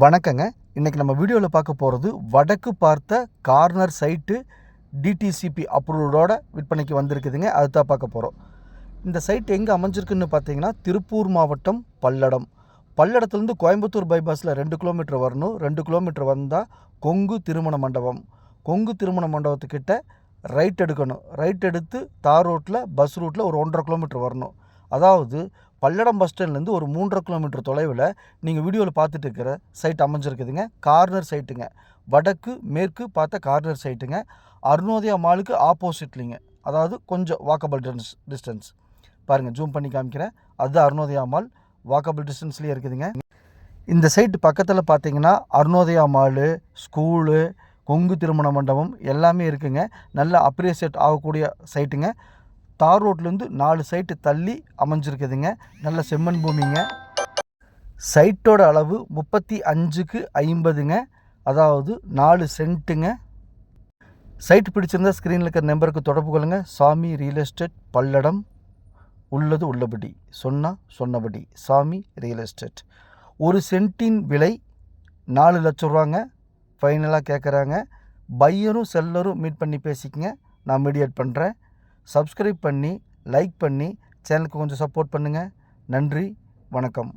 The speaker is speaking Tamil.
வணக்கங்க. இன்றைக்கி நம்ம வீடியோவில் பார்க்க போகிறது வடக்கு பார்த்த கார்னர் சைட்டு டிடிசிபி அப்ரூவ்டோட விற்பனைக்கு வந்திருக்குதுங்க. அதுதான் பார்க்க போகிறோம் இந்த சைட் எங்கே அமைஞ்சிருக்குன்னு பார்த்தீங்கன்னா திருப்பூர் மாவட்டம் பல்லடம். பல்லடத்துலேருந்து கோயம்புத்தூர் பைபாஸில் ரெண்டு கிலோமீட்டர் வரணும். ரெண்டு கிலோமீட்டர் வந்தால் கொங்கு திருமண மண்டபம். கொங்கு திருமண மண்டபத்துக்கிட்ட ரைட் எடுக்கணும். ரைட் எடுத்து தார் ரோட்டில் பஸ் ரூட்டில் ஒரு ஒன்றரை கிலோமீட்டர் வரணும். அதாவது பல்லடம் பஸ் ஸ்டாண்ட்லேருந்து ஒரு மூன்றரை கிலோமீட்டர் தொலைவில் நீங்கள் வீடியோவில் பார்த்துட்டு இருக்கிற சைட் அமைஞ்சிருக்குதுங்க. கார்னர் சைட்டுங்க வடக்கு மேற்கு பார்த்த கார்னர் சைட்டுங்க அருணோதயா மாலுக்கு ஆப்போசிட்லிங்க அதாவது கொஞ்சம் வாக்கபிள் டிஸ்டன்ஸ் டிஸ்டன்ஸ் பாருங்கள் ஜூம் பண்ணி காமிக்கிறேன். அதுதான் அருணோதயா மால் வாக்கபிள் டிஸ்டன்ஸ்லேயே இருக்குதுங்க. இந்த சைட்டு பக்கத்தில் பார்த்தீங்கன்னா அருணோதயா மாலு ஸ்கூலு கொங்கு திருமண மண்டபம் எல்லாமே இருக்குங்க. நல்ல அப்ரிசியேட் ஆகக்கூடிய சைட்டுங்க தார் ரோட்லேருந்து நாலு சைட்டு தள்ளி அமைஞ்சிருக்குதுங்க. நல்ல செம்மண் பூமிங்க. சைட்டோட அளவு முப்பத்தி அஞ்சுக்கு ஐம்பதுங்க. அதாவது நாலு சென்ட்டுங்க. சைட் பிடிச்சிருந்தா ஸ்க்ரீனில் இருக்கிற நம்பருக்கு தொடர்பு கொள்ளுங்கள் சாமி ரியல் எஸ்டேட் பல்லடம். உள்ளது உள்ளபடி. சொன்னால் சொன்னபடி. சாமி ரியல் எஸ்டேட் ஒரு சென்ட்டின் விலை நாலு லட்ச ரூபாங்க. ஃபைனலாக கேட்குறாங்க பையரும் செல்லரும் மீட் பண்ணி பேசிக்கங்க. நான் மீடியேட் பண்ணுறேன் சப்ஸ்கிரைப் பண்ணி லைக் பண்ணி சேனலுக்கு கொஞ்சம் சப்போர்ட் பண்ணுங்கள் நன்றி வணக்கம்.